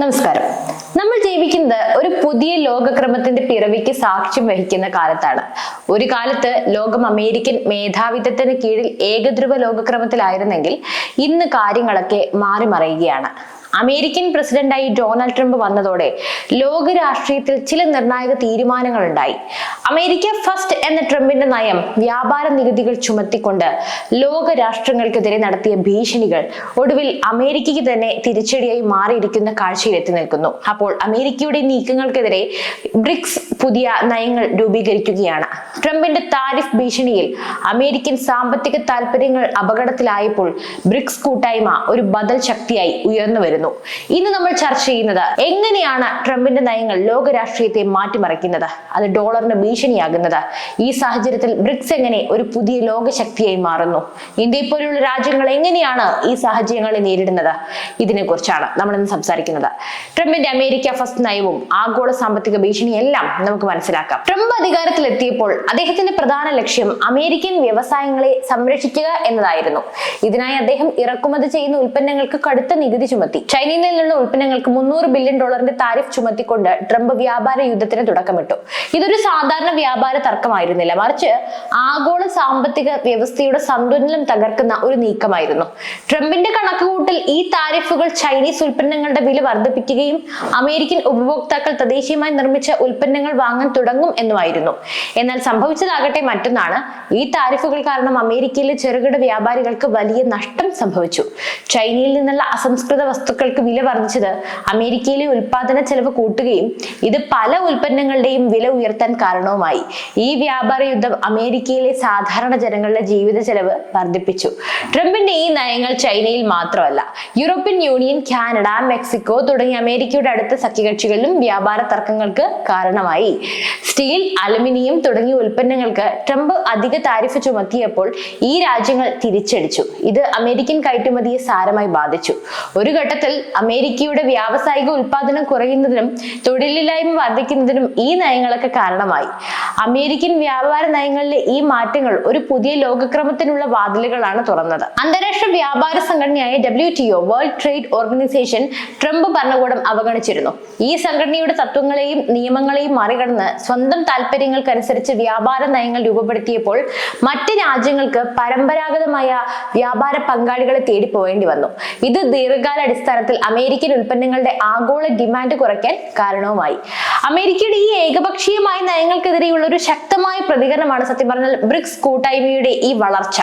നമസ്കാരം. നമ്മൾ ജീവിക്കുന്നത് ഒരു പുതിയ ലോകക്രമത്തിന്റെ പിറവിക്ക് സാക്ഷ്യം വഹിക്കുന്ന കാലത്താണ്. ഒരു കാലത്ത് ലോകം അമേരിക്കൻ മേധാവിത്വത്തിന് കീഴിൽ ഏകധ്രുവ ലോകക്രമത്തിലായിരുന്നെങ്കിൽ ഇന്ന് കാര്യങ്ങളൊക്കെ മാറി മറയുകയാണ് അമേരിക്കൻ പ്രസിഡന്റായി ഡൊണാൾഡ് ട്രംപ് വന്നതോടെ ലോക രാഷ്ട്രീയത്തിൽ ചില നിർണായക തീരുമാനങ്ങൾ ഉണ്ടായി അമേരിക്ക ഫസ്റ്റ് എന്ന ട്രംപിന്റെ നയം വ്യാപാര നികുതികൾ ചുമത്തിക്കൊണ്ട് ലോക രാഷ്ട്രങ്ങൾക്കെതിരെ നടത്തിയ ഭീഷണികൾ ഒടുവിൽ അമേരിക്കയ്ക്ക് തന്നെ തിരിച്ചടിയായി മാറിയിരിക്കുന്ന കാഴ്ചയിൽ എത്തി നിൽക്കുന്നു. അപ്പോൾ അമേരിക്കയുടെ നീക്കങ്ങൾക്കെതിരെ ബ്രിക്സ് പുതിയ നയങ്ങൾ രൂപീകരിക്കുകയാണ്. ട്രംപിന്റെ താരിഫ് ഭീഷണിയിൽ അമേരിക്കൻ സാമ്പത്തിക താൽപര്യങ്ങൾ അപകടത്തിലായപ്പോൾ ബ്രിക്സ് കൂട്ടായ്മ ഒരു ബദൽ ശക്തിയായി ഉയർന്നു വരുന്നു ഇന്ന് നമ്മൾ ചർച്ച ചെയ്യുന്നത് എങ്ങനെയാണ് ട്രംപിന്റെ നയങ്ങൾ ലോക രാഷ്ട്രീയത്തെ മാറ്റിമറിക്കുന്നത്? അത് ഡോളറിന് ഭീഷണിയാകുന്നത്? ഈ സാഹചര്യത്തിൽ ബ്രിക്സ് എങ്ങനെ ഒരു പുതിയ ലോകശക്തിയായി മാറുന്നു? ഇന്ത്യയെ പോലുള്ള രാജ്യങ്ങൾ എങ്ങനെയാണ് ഈ സാഹചര്യങ്ങളെ നേരിടുന്നത്? ഇതിനെ കുറിച്ചാണ് നമ്മൾ ഇന്ന് സംസാരിക്കുന്നത്. ട്രംപിന്റെ അമേരിക്ക ഫസ്റ്റ് നയവും ആഗോള സാമ്പത്തിക ഭീഷണിയെല്ലാം നമുക്ക് മനസ്സിലാക്കാം. ട്രംപ് അധികാരത്തിലെത്തിയപ്പോൾ അദ്ദേഹത്തിന്റെ പ്രധാന ലക്ഷ്യം അമേരിക്കൻ വ്യവസായങ്ങളെ സംരക്ഷിക്കുക എന്നതായിരുന്നു. ഇതിനായി അദ്ദേഹം ഇറക്കുമതി ചെയ്യുന്ന ഉൽപ്പന്നങ്ങൾക്ക് കടുത്ത നികുതി ചുമത്തി. ചൈനയിൽ നിന്നുള്ള ഉൽപ്പന്നങ്ങൾക്ക് മുന്നൂറ് ബില്യൺ ഡോളറിന്റെ താരിഫ് ചുമത്തിക്കൊണ്ട് ട്രംപ് വ്യാപാര യുദ്ധത്തിന് തുടക്കമിട്ടു. ഇതൊരു സാധാരണ വ്യാപാര തർക്കമായിരുന്നില്ല. മറിച്ച് ആഗോള സാമ്പത്തിക വ്യവസ്ഥയുടെ സന്തുലനം തകർക്കുന്ന ഒരു നീക്കമായിരുന്നു. ട്രംപിന്റെ കണക്കുകൂട്ടൽ ഈ താരിഫുകൾ ചൈനീസ് ഉൽപ്പന്നങ്ങളുടെ വില വർദ്ധിപ്പിക്കുകയും അമേരിക്കൻ ഉപഭോക്താക്കൾ തദ്ദേശീയമായി നിർമ്മിച്ച ഉൽപ്പന്നങ്ങൾ വാങ്ങാൻ തുടങ്ങും എന്നുമായിരുന്നു. എന്നാൽ സംഭവിച്ചതാകട്ടെ മറ്റൊന്നാണ് ഈ താരിഫുകൾ കാരണം അമേരിക്കയിലെ ചെറുകിട വ്യാപാരികൾക്ക് വലിയ നഷ്ടം സംഭവിച്ചു. ചൈനയിൽ നിന്നുള്ള അസംസ്കൃത വസ്തുക്കൾക്ക് വില വർദ്ധിച്ചത് അമേരിക്കയിലെ ഉൽപാദന ചെലവ് കൂട്ടുകയും ഇത് പല ഉൽപ്പന്നങ്ങളുടെയും വില ഉയർത്താൻ കാരണവുമായി. ഈ വ്യാപാര യുദ്ധം അമേരിക്കയിലെ സാധാരണ ജനങ്ങളുടെ ജീവിത ചെലവ് വർദ്ധിപ്പിച്ചു. ട്രംപിന്റെ ഈ നയങ്ങൾ ചൈനയിൽ മാത്രമല്ല യൂറോപ്യൻ യൂണിയൻ കാനഡ മെക്സിക്കോ തുടങ്ങിയ അമേരിക്കയുടെ അടുത്ത സഖ്യകക്ഷികളിലും വ്യാപാര തർക്കങ്ങൾക്ക് കാരണമായി. സ്റ്റീൽ അലുമിനിയം തുടങ്ങിയ ഉൽപ്പന്നങ്ങൾക്ക് ട്രംപ് അധിക താരിഫ് ചുമത്തിയപ്പോൾ ഈ രാജ്യങ്ങൾ തിരിച്ചടിച്ചു. ഇത് അമേരിക്കൻ കയറ്റുമതിയെ സാരമായി ബാധിച്ചു. ഒരു ഘട്ടത്തിൽ അമേരിക്കയുടെ വ്യാവസായിക ഉൽപാദനം കുറയുന്നതിനും തൊഴിലില്ലായ്മ വർദ്ധിക്കുന്നതിനും ഈ നയങ്ങളൊക്കെ കാരണമായി. അമേരിക്കൻ വ്യാപാര നയങ്ങളിലെ ഈ മാറ്റങ്ങൾ ഒരു പുതിയ ലോകക്രമത്തിനുള്ള വാതിലുകളാണ് തുറന്നത്. അന്താരാഷ്ട്ര വ്യാപാര സംഘടനയായ W T O world trade organization Trump ഭരണകൂടം അവഗണിച്ചിരുന്നു. ഈ സംഘടനയുടെ തത്വങ്ങളെയും നിയമങ്ങളെയും മറികടന്ന് സ്വന്തം താല്പര്യങ്ങൾക്കനുസരിച്ച് വ്യാപാര നയങ്ങൾ രൂപപ്പെടുത്തിയപ്പോൾ മറ്റ് രാജ്യങ്ങൾക്ക് പരമ്പരാഗതമായ വ്യാപാര പങ്കാളികളെ തേടി പോകേണ്ടി വന്നു. ഇത് ദീർഘകാല അടിസ്ഥാനത്തിൽ അമേരിക്കൻ ഉൽപ്പന്നങ്ങളുടെ ആഗോള ഡിമാൻഡ് കുറയ്ക്കാൻ കാരണവുമായി. അമേരിക്കയുടെ ഈ ഏകപക്ഷീയമായ നയങ്ങൾക്കെതിരെയുള്ള ഒരു ശക്തമായ പ്രതികരണമാണ് സത്യം പറഞ്ഞാൽ ബ്രിക്സ് കൂട്ടായ്മയുടെ ഈ വളർച്ച.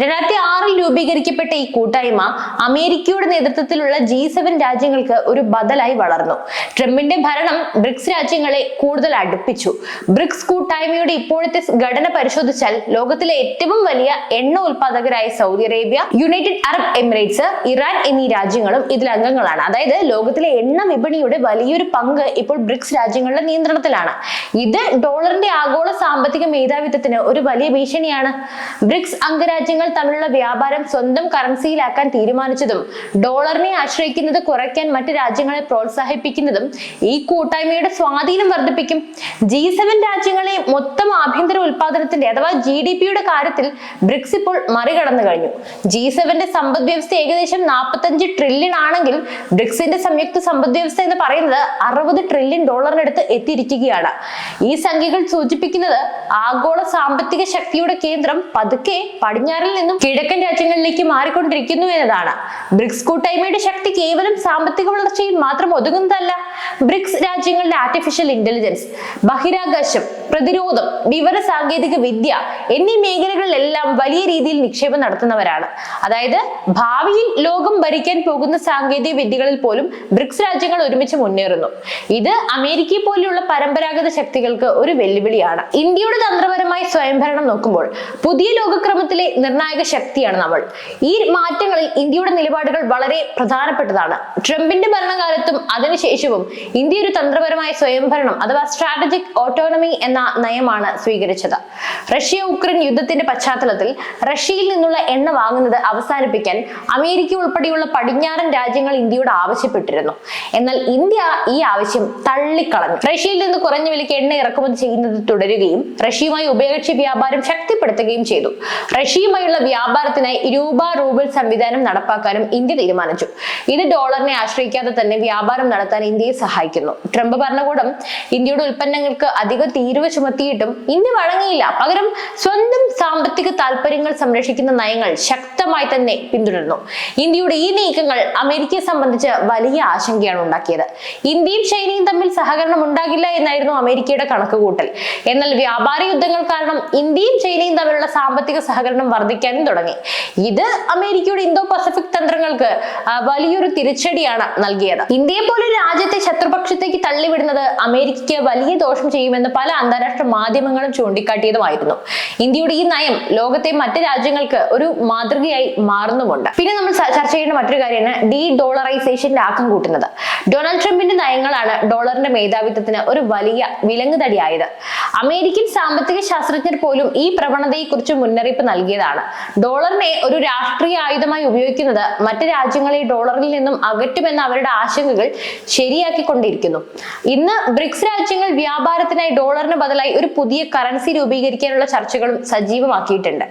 രണ്ടായിരത്തി ആറിൽ രൂപീകരിക്കപ്പെട്ട ഈ കൂട്ടായ്മ അമേരിക്കയുടെ നേതൃത്വത്തിലുള്ള ജി സെവൻ രാജ്യങ്ങൾക്ക് ഒരു ബദലായി വളർന്നു. ട്രംപിന്റെ ഭരണം ബ്രിക്സ് രാജ്യങ്ങളെ കൂടുതൽ അടുപ്പിച്ചു. ബ്രിക്സ് കൂട്ടായ്മയുടെ ഇപ്പോഴത്തെ ഘടന പരിശോധിച്ചാൽ ലോകത്തിലെ ഏറ്റവും വലിയ എണ്ണ ഉൽപാദകരായ Saudi Arabia United Arab Emirates Iran എന്നീ രാജ്യങ്ങളും ഇതിൽ അംഗങ്ങളാണ് അതായത് ലോകത്തിലെ എണ്ണ വിപണിയുടെ വലിയൊരു പങ്ക് ഇപ്പോൾ ബ്രിക്സ് രാജ്യങ്ങളുടെ നിയന്ത്രണത്തിലാണ്. ഇത് ഡോളറിന്റെ ആഗോള സാമ്പത്തിക മേധാവിത്വത്തിന് ഒരു വലിയ ഭീഷണിയാണ്. ബ്രിക്സ് അംഗരാജ്യങ്ങൾ തമ്മിലുള്ള വ്യാപാരം സ്വന്തം കറൻസിയിലാക്കാൻ തീരുമാനിച്ചതും ഡോളറിനെ ആശ്രയിക്കുന്നത് കുറയ്ക്കാൻ മറ്റ് രാജ്യങ്ങളെ പ്രോത്സാഹിപ്പിക്കുന്നതും ഈ കൂട്ടായ്മയുടെ സ്വാധീനം വർദ്ധിപ്പിക്കും. ജി സെവൻ രാജ്യങ്ങളെ മൊത്തം ആഭ്യന്തര ഉൽപാദനത്തിന്റെ അഥവാ ജി ഡി പിയുടെ കാര്യത്തിൽ ബ്രിക്സ് ഇപ്പോൾ മറികടന്നു കഴിഞ്ഞു. ജി സെവന്റെ സമ്പദ് വ്യവസ്ഥ ഏകദേശം നാൽപ്പത്തഞ്ച് ട്രില്യൺ ആണെങ്കിൽ ബ്രിക്സിന്റെ സംയുക്ത സമ്പദ് വ്യവസ്ഥ എന്ന് പറയുന്നത് അറുപത് ട്രില്യൺ ഡോളറിനടുത്ത് എത്തിയിരിക്കുകയാണ്. ഈ സംഖ്യകൾ സൂചിപ്പിക്കുന്നത് ആഗോള സാമ്പത്തിക ശക്തിയുടെ കേന്ദ്രം പതുക്കെ പടിഞ്ഞാറിൽ നിന്നും കിഴക്കൻ രാജ്യങ്ങളിലേക്ക് മാറിക്കൊണ്ടിരിക്കുന്നു എന്നതാണ്. ബ്രിക്സ് കൂട്ടായ്മയുടെ ശക്തി കേവലം സാമ്പത്തിക വളർച്ചയിൽ മാത്രം ഒതുങ്ങുന്നതല്ല ബ്രിക്സ് രാജ്യങ്ങളുടെ ആർട്ടിഫിഷ്യൽ ഇന്റലിജൻസ് ബഹിരാകാശം പ്രതിരോധം വിവര സാങ്കേതിക വിദ്യ എന്നീ മേഖലകളിലെല്ലാം വലിയ രീതിയിൽ നിക്ഷേപം നടത്തുന്നവരാണ്. അതായത് ഭാവിയിൽ ലോകം ഭരിക്കാൻ പോകുന്ന സാങ്കേതിക വിദ്യകളിൽ പോലും ബ്രിക്സ് രാജ്യങ്ങൾ ഒരുമിച്ച് മുന്നേറുന്നു. ഇത് അമേരിക്കയെ പോലെയുള്ള പരമ്പരാഗത ശക്തികൾക്ക് ഒരു വെല്ലുവിളിയാണ്. ഇന്ത്യയുടെ തന്ത്രപരമായ സ്വയംഭരണം നോക്കുമ്പോൾ പുതിയ ലോകക്രമത്തിലെ നിർണായക ശക്തിയാണ് നമ്മൾ. ഈ മാറ്റങ്ങളിൽ ഇന്ത്യയുടെ നിലപാടുകൾ വളരെ പ്രധാനപ്പെട്ടതാണ്. ട്രംപിന്റെ ഭരണകാലത്തും അതിനുശേഷവും ഇന്ത്യ ഒരു തന്ത്രപരമായ സ്വയംഭരണം അഥവാ സ്ട്രാറ്റജിക് ഓട്ടോണമി എന്ന നയമാണ് സ്വീകരിച്ചത്. റഷ്യ ഉക്രൈൻ യുദ്ധത്തിന്റെ പശ്ചാത്തലത്തിൽ റഷ്യയിൽ നിന്നുള്ള എണ്ണ വാങ്ങുന്നത് അവസാനിപ്പിക്കാൻ അമേരിക്ക ഉൾപ്പെടെയുള്ള പടിഞ്ഞാറൻ രാജ്യങ്ങൾ ഇന്ത്യയോട് ആവശ്യപ്പെട്ടിരുന്നു. എന്നാൽ ഇന്ത്യ ഈ ആവശ്യം തള്ളിക്കളഞ്ഞു. റഷ്യയിൽ നിന്ന് കുറഞ്ഞ വിലയ്ക്ക് എണ്ണ ഇറക്കുമതി ചെയ്യുന്നത് തുടരുകയും റഷ്യയുമായി ഉഭയകക്ഷി വ്യാപാരം ശക്തിപ്പെടുത്തുകയും ചെയ്തു. റഷ്യയുമായുള്ള വ്യാപാരത്തിനായി രൂപ റൂബിൾ സംവിധാനം നടപ്പാക്കാനും ഇന്ത്യ തീരുമാനിച്ചു. ഇത് ഡോളറിനെ ആശ്രയിക്കാതെ തന്നെ വ്യാപാരം നടത്താൻ ഇന്ത്യയെ സഹായിക്കുന്നു. ട്രംപ് ഭരണകൂടം ഇന്ത്യയുടെ ഉൽപ്പന്നങ്ങൾക്ക് അധിക തീരുവ ചുമത്തിയിട്ടും ഇന്ത്യ വഴങ്ങിയില്ല. പകരം സ്വന്തം സാമ്പത്തിക താല്പര്യങ്ങൾ സംരക്ഷിക്കുന്ന നയങ്ങൾ ശക്തമായി തന്നെ പിന്തുടരുന്നു. ഇന്ത്യയുടെ ഈ നീക്കങ്ങൾ അമേരിക്കയെ സംബന്ധിച്ച് വലിയ ആശങ്കയാണ് ഉണ്ടാക്കിയത്. ഇന്ത്യയും ചൈനയും തമ്മിൽ സഹകരണം ഉണ്ടാകില്ല എന്നായിരുന്നു അമേരിക്കയുടെ കണക്കുകൂട്ടൽ. എന്നാൽ വ്യാപാര യുദ്ധങ്ങൾ കാരണം ഇന്ത്യയും ചൈനയും തമ്മിലുള്ള സാമ്പത്തിക സഹകരണം വർദ്ധിക്കാനും തുടങ്ങി. ഇത് അമേരിക്കയുടെ ഇന്തോ പസഫിക് തന്ത്രങ്ങൾക്ക് വലിയൊരു തിരിച്ചടിയാണ് നൽകിയത്. ഇന്ത്യയെ പോലെ രാജ്യത്തെ ശത്രുപക്ഷത്തേക്ക് തള്ളിവിടുന്നത് അമേരിക്കയ്ക്ക് വലിയ ദോഷം ചെയ്യുമെന്ന് പല അന്താരാഷ്ട്ര മാധ്യമങ്ങളും ചൂണ്ടിക്കാട്ടിയതുമായിരുന്നു. ഇന്ത്യയുടെ ഈ നയം ലോകത്തെ മറ്റ് രാജ്യങ്ങൾക്ക് ഒരു മാതൃകയായി മാറുന്നുമുണ്ട്. പിന്നെ നമ്മൾ ചർച്ച ചെയ്യേണ്ട മറ്റൊരു കാര്യമാണ് ഡി ഡോളറൈസേഷന്റെ ആക്കം കൂട്ടുന്നത്. ഡൊണാൾഡ് ട്രംപിന്റെ നയങ്ങളാണ് ഡോളറിന്റെ മേധാവിത്വത്തിന് ഒരു വലിയ വിലങ്ങുതടിയായത് അമേരിക്കൻ സാമ്പത്തിക ശാസ്ത്രജ്ഞർ പോലും ഈ പ്രവണതയെക്കുറിച്ച് മുന്നറിയിപ്പ് നൽകിയതാണ്. ഡോളറിനെ ഒരു രാഷ്ട്രീയ ആയുധമായി ഉപയോഗിക്കുന്നത് മറ്റ് രാജ്യങ്ങളെ ഡോളറിൽ നിന്നും അകറ്റുമെന്ന അവരുടെ ആശങ്കകൾ ശരിയാക്കിക്കൊണ്ടിരിക്കുന്നു. ഇന്ന് ബ്രിക്സ് രാജ്യങ്ങൾ വ്യാപാരത്തിനായി ഡോളറിന് ബദലായി ഒരു പുതിയ കറൻസി രൂപീകരിക്കാനുള്ള ചർച്ചകളും സജീവമാക്കിയിട്ടുണ്ട്.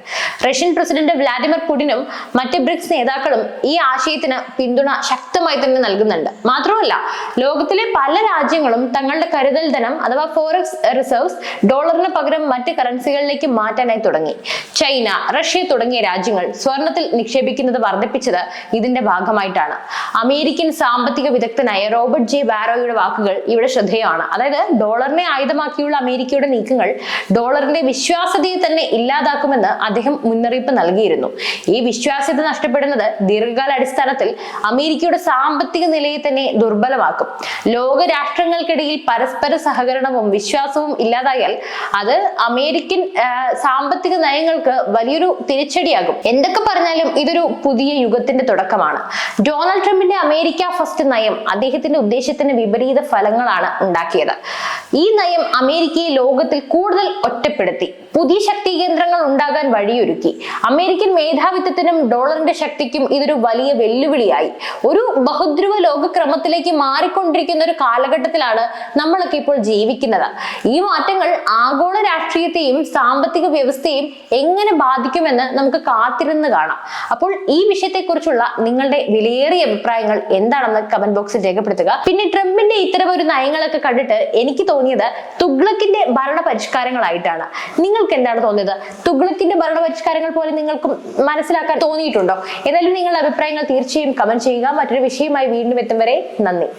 റഷ്യൻ പ്രസിഡന്റ് വ്ലാഡിമിർ പുടിനും മറ്റ് ബ്രിക്സ് നേതാക്കളും ഈ ആശയത്തിന് പിന്തുണ ശക്തമായി തന്നെ നൽകുന്നുണ്ട്. മാത്രമല്ല ലോകത്തിലെ പല രാജ്യങ്ങളും തങ്ങളുടെ കരുതൽ ധനം അഥവാ ഫോറക്സ് റിസർവ്സ് ഡോളറിന് പകരം മറ്റ് കറൻസികളിലേക്ക് മാറ്റാനായി തുടങ്ങി. ചൈന റഷ്യ തുടങ്ങിയ രാജ്യങ്ങൾ സ്വർണത്തിൽ നിക്ഷേപിക്കുന്നത് വർദ്ധിപ്പിച്ചത് ഇതിന്റെ ഭാഗമായിട്ടാണ്. അമേരിക്കൻ സാമ്പത്തിക വിദഗ്ധനായ റോബർട്ട് ജെ ബാരോയുടെ വാക്കുകൾ ഇവിടെ ശ്രദ്ധേയമാണ്. അതായത് ഡോളറിനെ ആയുധമാക്കിയുള്ള അമേരിക്കയുടെ നീക്കങ്ങൾ ഡോളറിന്റെ വിശ്വാസ്യതയെ തന്നെ ഇല്ലാതാക്കുമെന്ന് അദ്ദേഹം മുന്നറിയിപ്പ് നൽകിയിരുന്നു. ഈ വിശ്വാസ്യത നഷ്ടപ്പെടുന്നത് ദീർഘകാല അടിസ്ഥാനത്തിൽ അമേരിക്കയുടെ സാമ്പത്തിക നിലയെ തന്നെ ദുർബലമാക്കും. ലോകരാഷ്ട്രങ്ങൾക്കിടയിൽ പരസ്പര സഹകരണവും വിശ്വാസവും ഇല്ലാതായാൽ അത് അമേരിക്കൻ സാമ്പത്തിക നയങ്ങൾക്ക് വലിയൊരു തിരിച്ചടിയാകും. എന്തൊക്കെ പറഞ്ഞാലും ഇതൊരു പുതിയ യുഗത്തിന്റെ തുടക്കമാണ്. ഡൊണാൾഡ് ട്രംപിന്റെ അമേരിക്ക ഫസ്റ്റ് നയം അദ്ദേഹത്തിന്റെ ഉദ്ദേശത്തിന് വിപരീത ഫലങ്ങളാണ് ഉണ്ടാക്കിയത്. ഈ നയം അമേരിക്കയെ ലോകത്തിൽ കൂടുതൽ ഒറ്റപ്പെടുത്തി. പുതിയ ശക്തി കേന്ദ്രങ്ങൾ ഉണ്ടാകാൻ വഴിയൊരുക്കി. അമേരിക്കൻ മേധാവിത്വത്തിനും ഡോളറിന്റെ ശക്തിക്കും ഇതൊരു വലിയ വെല്ലുവിളിയായി. ഒരു ബഹുദ്രുവ ലോകക്രമത്തിലേക്ക് മാറിക്കൊണ്ടിരിക്കുന്ന ഒരു കാലഘട്ടത്തിലാണ് നമ്മളൊക്കെ ഇപ്പോൾ ജീവിക്കുന്നത്. ഈ മാറ്റങ്ങൾ ആഗോള രാഷ്ട്രീയത്തെയും സാമ്പത്തിക വ്യവസ്ഥയെയും എങ്ങനെ ബാധിക്കുമെന്ന് നമുക്ക് കാത്തിരുന്ന് കാണാം. അപ്പോൾ ഈ വിഷയത്തെക്കുറിച്ചുള്ള നിങ്ങളുടെ വിലയേറിയ അഭിപ്രായങ്ങൾ എന്താണെന്ന് കമന്റ് ബോക്സിൽ രേഖപ്പെടുത്തുക. പിന്നെ ട്രംപിന്റെ ഇത്തരം ഒരു നയങ്ങളൊക്കെ കണ്ടിട്ട് എനിക്ക് തോന്നിയത് തുഗ്ലക്കിന്റെ ഭരണ പരിഷ്കാരങ്ങളായിട്ടാണ് നിങ്ങൾക്ക് എന്താണ് തോന്നിയത്? തുഗ്ലക്കിന്റെ ഭരണ പരിഷ്കാരങ്ങൾ പോലെ നിങ്ങൾക്ക് മനസ്സിലാക്കാൻ തോന്നിയിട്ടുണ്ടോ? ഏതായാലും നിങ്ങളുടെ അഭിപ്രായങ്ങൾ തീർച്ചയായും കമന്റ് ചെയ്യുക. മറ്റൊരു വിഷയമായി വീണ്ടും എത്തും വരെ നന്ദി.